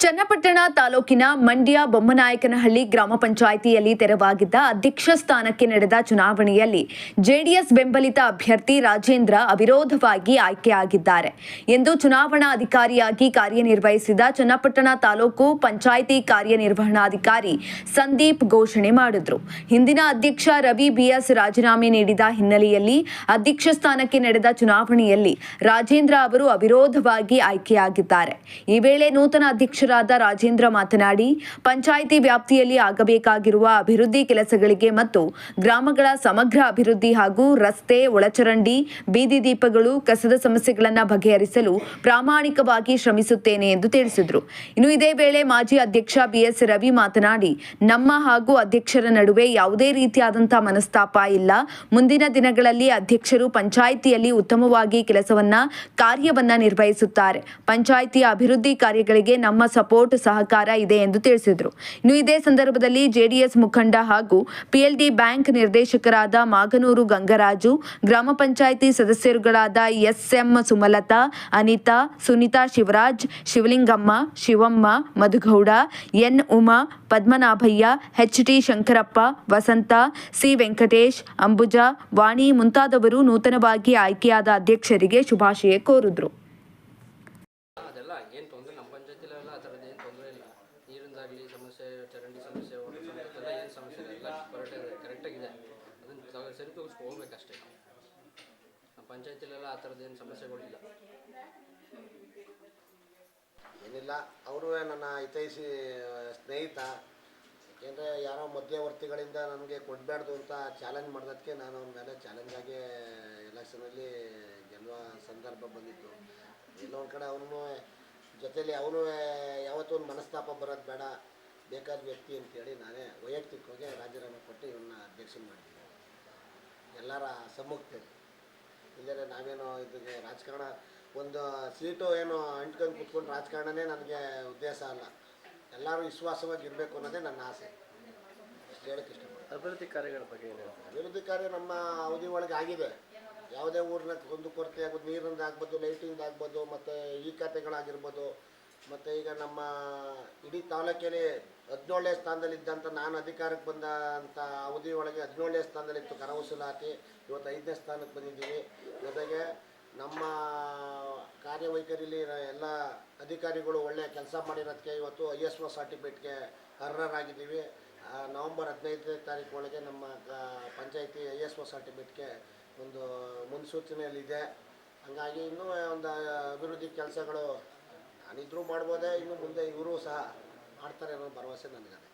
ಚನ್ನಪಟ್ಟಣ ತಾಲೂಕಿನ ಮಂಡ್ಯ ಬೊಮ್ಮನಾಯಕನಹಳ್ಳಿ ಗ್ರಾಮ ಪಂಚಾಯಿತಿಯಲ್ಲಿ ತೆರವಾಗಿದ್ದ ಅಧ್ಯಕ್ಷ ಸ್ಥಾನಕ್ಕೆ ನಡೆದ ಚುನಾವಣೆಯಲ್ಲಿ ಜೆಡಿಎಸ್ ಬೆಂಬಲಿತ ಅಭ್ಯರ್ಥಿ ರಾಜೇಂದ್ರ ಅವಿರೋಧವಾಗಿ ಆಯ್ಕೆಯಾಗಿದ್ದಾರೆ ಎಂದು ಚುನಾವಣಾ ಅಧಿಕಾರಿಯಾಗಿ ಕಾರ್ಯನಿರ್ವಹಿಸಿದ ಚನ್ನಪಟ್ಟಣ ತಾಲೂಕು ಪಂಚಾಯಿತಿ ಕಾರ್ಯನಿರ್ವಹಣಾಧಿಕಾರಿ ಸಂದೀಪ್ ಘೋಷಣೆ ಮಾಡಿದ್ರು. ಹಿಂದಿನ ಅಧ್ಯಕ್ಷ ರವಿ ಬಿಎಸ್ ರಾಜೀನಾಮೆ ನೀಡಿದ ಹಿನ್ನೆಲೆಯಲ್ಲಿ ಅಧ್ಯಕ್ಷ ಸ್ಥಾನಕ್ಕೆ ನಡೆದ ಚುನಾವಣೆಯಲ್ಲಿ ರಾಜೇಂದ್ರ ಅವರು ಅವಿರೋಧವಾಗಿ ಆಯ್ಕೆಯಾಗಿದ್ದಾರೆ. ಈ ವೇಳೆ ನೂತನ ಅಧ್ಯಕ್ಷರಾದ ರಾಜೇಂದ್ರ ಮಾತನಾಡಿ, ಪಂಚಾಯಿತಿ ವ್ಯಾಪ್ತಿಯಲ್ಲಿ ಆಗಬೇಕಾಗಿರುವ ಅಭಿವೃದ್ಧಿ ಕೆಲಸಗಳಿಗೆ ಮತ್ತು ಗ್ರಾಮಗಳ ಸಮಗ್ರ ಅಭಿವೃದ್ಧಿ ಹಾಗೂ ರಸ್ತೆ, ಒಳಚರಂಡಿ, ಬೀದಿ ದೀಪಗಳು, ಕಸದ ಸಮಸ್ಯೆಗಳನ್ನು ಬಗೆಹರಿಸಲು ಪ್ರಾಮಾಣಿಕವಾಗಿ ಶ್ರಮಿಸುತ್ತೇನೆ ಎಂದು ತಿಳಿಸಿದರು. ಇನ್ನು ಇದೇ ವೇಳೆ ಮಾಜಿ ಅಧ್ಯಕ್ಷ ಬಿಎಸ್ ರವಿ ಮಾತನಾಡಿ, ನಮ್ಮ ಹಾಗೂ ಅಧ್ಯಕ್ಷರ ನಡುವೆ ಯಾವುದೇ ರೀತಿಯಾದಂತಹ ಮನಸ್ತಾಪ ಇಲ್ಲ. ಮುಂದಿನ ದಿನಗಳಲ್ಲಿ ಅಧ್ಯಕ್ಷರು ಪಂಚಾಯಿತಿಯಲ್ಲಿ ಉತ್ತಮವಾಗಿ ಕೆಲಸವನ್ನ, ಕಾರ್ಯವನ್ನ ನಿರ್ವಹಿಸುತ್ತಾರೆ. ಪಂಚಾಯಿತಿಯ ಅಭಿವೃದ್ಧಿ ಕಾರ್ಯಗಳಿಗೆ ನಮ್ಮ ಸಪೋರ್ಟ್ ಸಹಕಾರ ಇದೆ ಎಂದು ತಿಳಿಸಿದರು. ಇನ್ನು ಇದೇ ಸಂದರ್ಭದಲ್ಲಿ ಜೆಡಿಎಸ್ ಮುಖಂಡ ಹಾಗೂ ಪಿಎಲ್ಡಿ ಬ್ಯಾಂಕ್ ನಿರ್ದೇಶಕರಾದ ಮಾಗನೂರು ಗಂಗರಾಜು, ಗ್ರಾಮ panchayat ಸದಸ್ಯರುಗಳಾದ S M Sumalatha, Anitha, Sunitha Shivaraj, Shivalingamma, Shivamma, Madhugowda, N Uma, Padmanabhaiah, H T Shankarappa, Vasantha, C Venkatesh, Ambuja, Vani ಮುಂತಾದವರು ನೂತನವಾಗಿ ಆಯ್ಕೆಯಾದ ಅಧ್ಯಕ್ಷರಿಗೆ ಶುಭಾಶಯ ಕೋರಿದ್ರು ಅದೆಲ್ಲ ಏನು ತೊಂದರೆ ನಮ್ಮ ಪಂಚಾಯತಿಲೆಲ್ಲ ಆ ಥರದ್ದು ಏನು ತೊಂದರೆ ಇಲ್ಲ ನೀರಿಂದಾಗಲಿ ಸಮಸ್ಯೆ, ಚರಂಡಿ ಸಮಸ್ಯೆ ಎಲ್ಲ ಏನು ಸಮಸ್ಯೆ ಎಲ್ಲ ಕರೆಕ್ಟ್ ಕರೆಕ್ಟಾಗಿದೆ ಅದನ್ನು ಸರಿದೂಗಿಸ್ಕೊ ಹೋಗ್ಬೇಕಷ್ಟೇ. ನಮ್ಮ ಪಂಚಾಯತಿಲೆಲ್ಲ ಆ ಥರದ್ದು ಏನು ಸಮಸ್ಯೆಗಳಿಲ್ಲ ಏನಿಲ್ಲ, ಅವರು ನನ್ನ ಹಿತೈಸಿ ಸ್ನೇಹಿತ. ಏಕೆಂದರೆ ಯಾರೋ ಮಧ್ಯವರ್ತಿಗಳಿಂದ ನನಗೆ ಕೊಡಬಾರ್ದು ಅಂತ ಚಾಲೆಂಜ್ ಮಾಡಿದಕ್ಕೆ ನಾನು ಅವ್ರ ಮೇಲೆ ಚಾಲೆಂಜ್ ಆಗಿ ಎಲೆಕ್ಷನಲ್ಲಿ ಗೆಲ್ಲುವ ಸಂದರ್ಭ ಬಂದಿತ್ತು. ಎಲ್ಲೊಂದು ಕಡೆ ಅವನು ಜೊತೆಲಿ ಅವನು ಯಾವತ್ತೂ ಒಂದು ಮನಸ್ತಾಪ ಬರೋದು ಬೇಡ ಬೇಕಾದ ವ್ಯಕ್ತಿ ಅಂತೇಳಿ ನಾನೇ ವೈಯಕ್ತಿಕವಾಗಿ ರಾಜೀನಾಮೆ ಕೊಟ್ಟು ಇವನ್ನ ಅಧ್ಯಕ್ಷ ಮಾಡಿದ್ದೀನಿ. ಎಲ್ಲರ ಸಮ್ಮುಖದಲ್ಲಿ. ಇಲ್ಲದೇ ನಾವೇನು ಇದಕ್ಕೆ ರಾಜಕಾರಣ ಒಂದು ಸೀಟು ಏನು ಅಂಟ್ಕೊಂಡು ಕುತ್ಕೊಂಡು ರಾಜಕಾರಣನೇ ನನಗೆ ಉದ್ದೇಶ ಅಲ್ಲ. ಎಲ್ಲರೂ ವಿಶ್ವಾಸವಾಗಿ ಇರಬೇಕು ಅನ್ನೋದೇ ನನ್ನ ಆಸೆ. ಅಷ್ಟು ಹೇಳಕ್ಕೆ ಇಷ್ಟಪಡ್ತೀನಿ. ಅಭಿವೃದ್ಧಿ ಕಾರ್ಯಗಳ ಬಗ್ಗೆ ಅಭಿವೃದ್ಧಿ ಕಾರ್ಯ ನಮ್ಮ ಅವಧಿ ಒಳಗೆ ಆಗಿದೆ. ಯಾವುದೇ ಊರಿನ ಒಂದು ಕೊರತೆ ಆಗ್ಬೋದು ನೀರಿಂದ ಆಗ್ಬೋದು ಲೈಟಿಂದ ಆಗ್ಬೋದು, ಮತ್ತು ಈ ಖಾತೆಗಳಾಗಿರ್ಬೋದು, ಮತ್ತು ಈಗ ನಮ್ಮ ಇಡೀ ತಾಲೂಕಲ್ಲಿ ಹದಿನೇಳನೇ ಸ್ಥಾನದಲ್ಲಿದ್ದಂಥ ನಾನು ಅಧಿಕಾರಕ್ಕೆ ಬಂದ ಅಂಥ ಅವಧಿ ಒಳಗೆ ಹದಿನೇಳನೇ ಸ್ಥಾನದಲ್ಲಿತ್ತು ಕರ ವಸೂಲಾತಿ ಇವತ್ತು ಐದನೇ ಸ್ಥಾನಕ್ಕೆ ಬಂದಿದ್ದೀವಿ. ಜೊತೆಗೆ ನಮ್ಮ ಕಾರ್ಯವೈಖರಿಲಿ ಎಲ್ಲ ಅಧಿಕಾರಿಗಳು ಒಳ್ಳೆಯ ಕೆಲಸ ಮಾಡಿರೋದಕ್ಕೆ ಇವತ್ತು ಐ ಎಸ್ ಒ ಸರ್ಟಿಫಿಕೇಟ್ಗೆ ಅರ್ಹರಾಗಿದ್ದೀವಿ. ನವಂಬರ್ ಹದಿನೈದನೇ ತಾರೀಕು ಒಳಗೆ ನಮ್ಮ ಪಂಚಾಯತಿ ಐ ಎಸ್ ಒ ಸರ್ಟಿಫಿಕೇಟ್ಗೆ ಒಂದು ಮುನ್ಸೂಚನೆಯಲ್ಲಿದೆ. ಹಂಗಾಗಿ ಇನ್ನೂ ಒಂದು ಅಭಿವೃದ್ಧಿ ಕೆಲಸಗಳು ನಾನಿದ್ರೂ ಮಾಡ್ಬೋದೇ, ಇನ್ನು ಮುಂದೆ ಇವರು ಸಹ ಮಾಡ್ತಾರೆ ಅನ್ನೋ ಭರವಸೆ ನನಗದೆ.